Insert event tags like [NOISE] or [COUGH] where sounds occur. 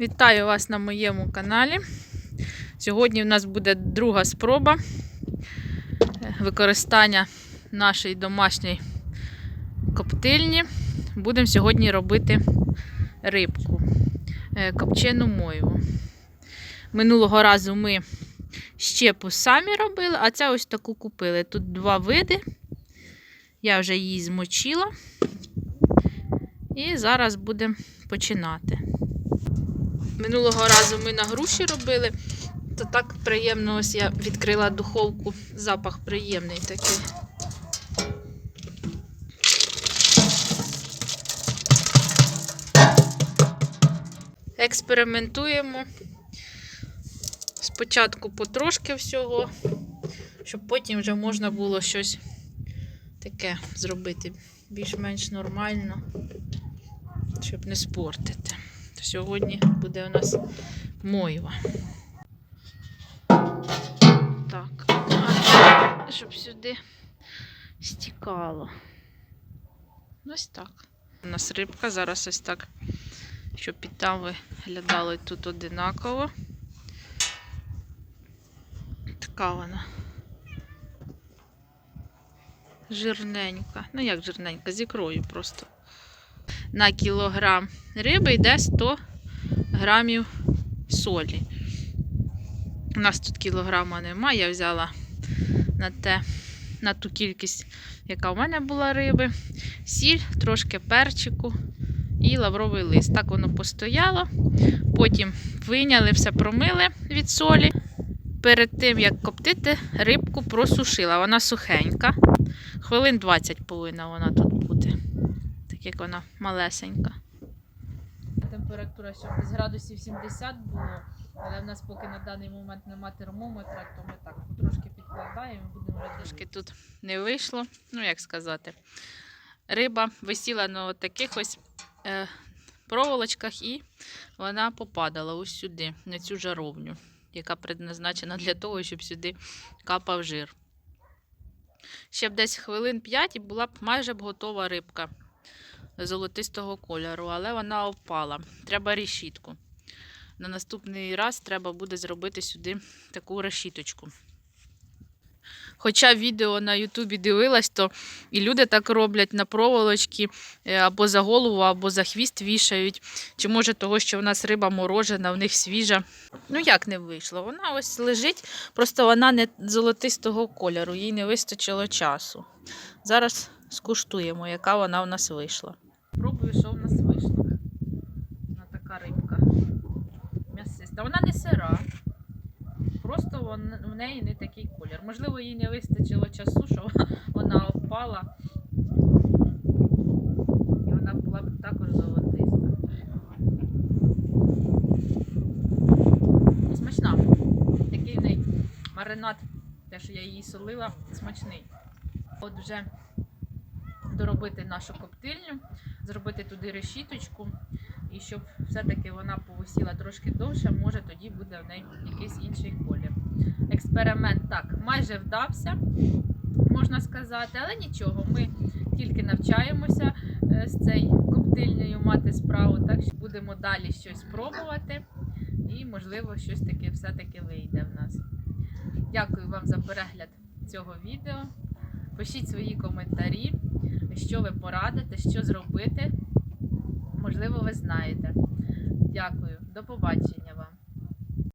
Вітаю вас на моєму каналі. Сьогодні в нас буде друга спроба е, використання нашої домашньої коптильні. Будемо сьогодні робити рибку, е, копчену мойву. Минулого разу ми щепу самі робили, а це ось таку купили. Тут два види. Я вже її змочила. І зараз будемо починати. Минулого разу ми на груші робили, то так приємно, ось я відкрила духовку, запах приємний такий. Експериментуємо. Спочатку потрошки всього, щоб потім вже можна було щось таке зробити більш-менш нормально, щоб не спортити. Сьогодні буде у нас мойва. Так, а щоб сюди стікало. Ось так. У нас рибка зараз ось так, щоб і там виглядали тут одинаково. Така вона. Жирненька. Ну як жирненька, з ікрою просто на кілограм риби йде 100 грамів солі. У нас тут кілограма немає, я взяла на те, на ту кількість, яка в мене була риби, сіль, трошки перчику і лавровий лист. Так воно постояло. Потім вийняли, все промили від солі. Перед тим, як коптити, рибку просушила. Вона сухенька. Хвилин 20 повинна вона тут бути так як вона малесенька. Температура, щоб десь градусів 70 було, але в нас поки на даний момент нема термометра, то ми так трошки підкладаємо, будемо вже трошки тут не вийшло. Ну, як сказати, риба висіла на таких ось е, проволочках і вона попадала ось сюди, на цю жаровню, яка предназначена для того, щоб сюди капав жир. Ще б десь хвилин 5 і була б майже б готова рибка золотистого кольору, але вона впала. Треба решітку. На наступний раз треба буде зробити сюди таку решіточку. Хоча відео на Ютубі дивилась, то і люди так роблять на проволочки е, або за голову, або за хвіст вішають. Чи може того, що в нас риба морожена, в них свіжа. Ну як не вийшло? Вона ось лежить, просто вона не золотистого кольору, їй не вистачило часу. Зараз скуштуємо, яка вона в нас вийшла. Пробую, що в нас вийшло. Вона така рибка. М'ясиста. Вона не сира. Просто вон, в неї не такий колір. Можливо, їй не вистачило часу, що [LAUGHS] вона впала. І вона була б також золотиста. Смачна. Такий в неї маринад, те, що я її солила, смачний. От вже доробити нашу коптильню, зробити туди решіточку, і щоб все-таки вона повисіла трошки довше, може тоді буде в неї якийсь інший колір. Експеримент так майже вдався, можна сказати, але нічого, ми тільки навчаємося е, з цією коптильнею мати справу, так що будемо далі щось пробувати, і, можливо, щось таке все-таки вийде в нас. Дякую вам за перегляд цього відео. Пишіть свої коментарі, що ви порадите, що зробити. Можливо, ви знаєте. Дякую, до побачення вам.